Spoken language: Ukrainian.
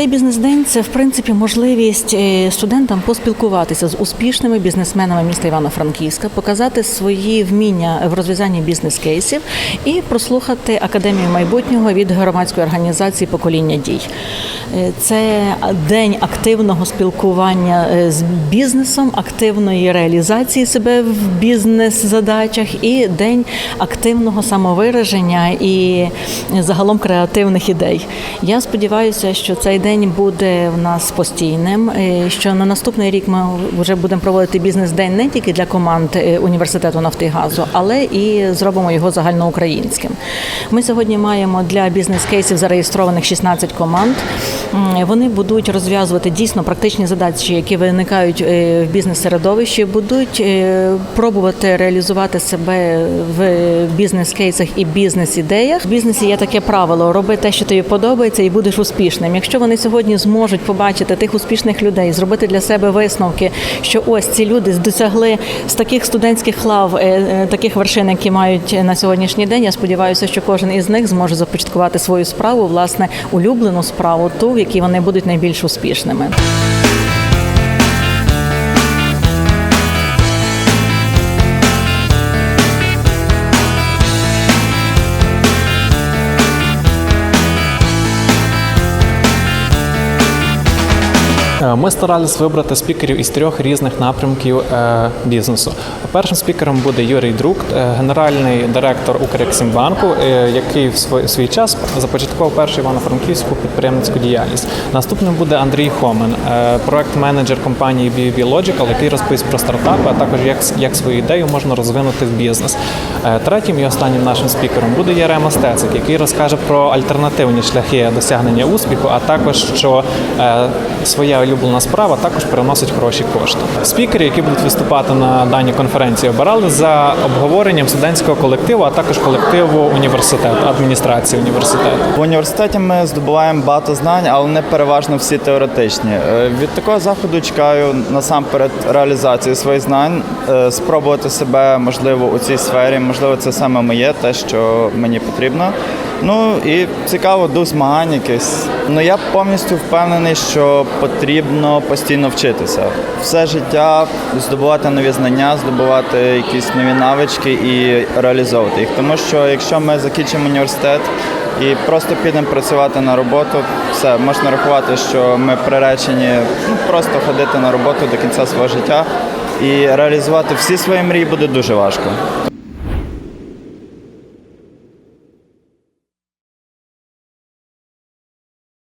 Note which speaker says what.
Speaker 1: Цей бізнес-день це в принципі можливість е, студентам поспілкуватися з успішними бізнесменами міста Івано-Франківська, показати свої вміння в розв'язанні бізнес-кейсів і прослухати академію майбутнього від громадської організації Покоління дій. Е, Це день активного спілкування е, з бізнесом, активної реалізації себе в бізнес-задачах і день активного самовираження і загалом креативних ідей. Я сподіваюся, що цей день буде в нас постійним. е, Що на наступний рік ми вже будемо проводити бізнес-день не тільки для команд університету Нафтигазу, але і зробимо його загальноукраїнським. Ми сьогодні маємо для бізнес-кейсів зареєстрованих 16 команд. Вони будуть розв'язувати дійсно практичні задачі, які виникають е, в бізнес-середовищі, будуть е, пробувати реалізувати себе в бізнес-кейсах і бізнес-ідеях. В бізнесі є таке правило: роби те, що тобі подобається, і будеш успішним. Якщо вони сьогодні зможуть побачити тих успішних людей, зробити для себе висновки, що ось ці люди досягли з таких студентських лав е, таких вершин, які мають на сьогоднішній день. Я сподіваюся, що кожен із них зможе започаткувати свою справу, власне, улюблену справу, ту, в якій вони будуть найбільш успішними.
Speaker 2: Ми старались вибрати спікерів із трьох різних напрямків е, бізнесу. Першим спікером буде Юрій Друк, е, генеральний директор Укрексімбанку, е, який в свій, час започаткував першу івано-франківську підприємницьку діяльність. Наступним буде Андрій Хомен, е, проект-менеджер компанії BB Logical, який розповість про стартапи, а також як, як свою ідею можна розвинути в бізнес. Е, Третім і останнім нашим спікером буде Ярема Стецик, який розкаже про альтернативні шляхи досягнення успіху, а також що е, своя улюблена справа також приносить хороші кошти. Спікери, які будуть виступати на даній конференції, обирали за обговоренням студентського колективу, а також колективу університету, адміністрації університету.
Speaker 3: В університеті ми здобуваємо багато знань, але не переважно всі теоретичні. Е, Від такого заходу чекаю насамперед реалізації своїх знань, е, спробувати себе можливо у цій сфері. Можливо, це саме моє, те, що мені потрібно. Ну і цікаво, дух змагань якийсь. Ну я повністю впевнений, що потрібно постійно вчитися. Все життя здобувати нові знання, здобувати якісь нові навички і реалізовувати їх. Тому що якщо ми закінчимо університет і просто підемо працювати на роботу, все можна рахувати, що ми приречені ну, просто ходити на роботу до кінця свого життя. І реалізувати всі свої мрії буде дуже важко.